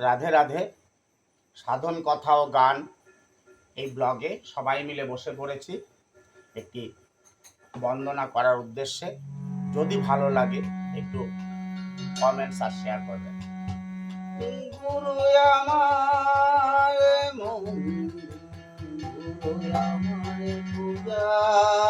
রাধে রাধে, সাধন, কথা ও গান এই ব্লগে সবাই মিলে বসে পড়েছি। একটি বন্দনা করার উদ্দেশ্যে। যদি ভালো লাগে, একটু কমেন্টস আর শেয়ার করবেন। আমার মন আমার পূজা।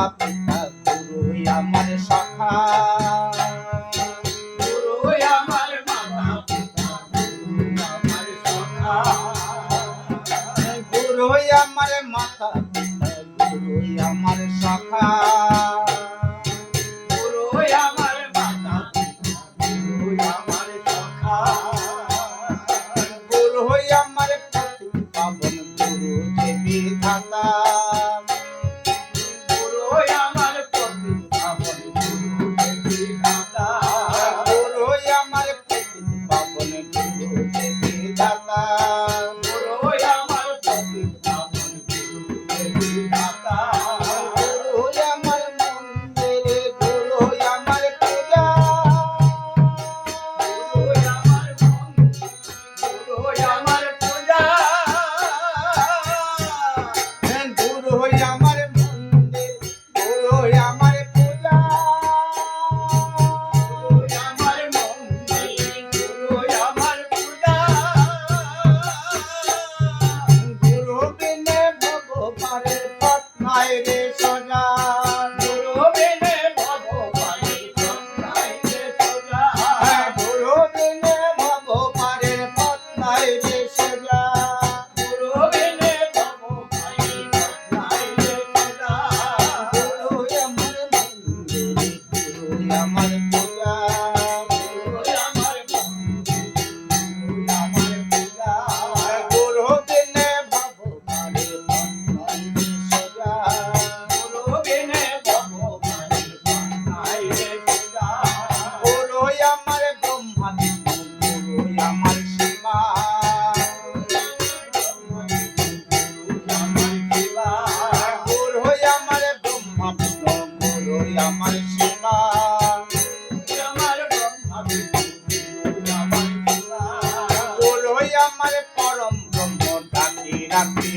up. I'm. got be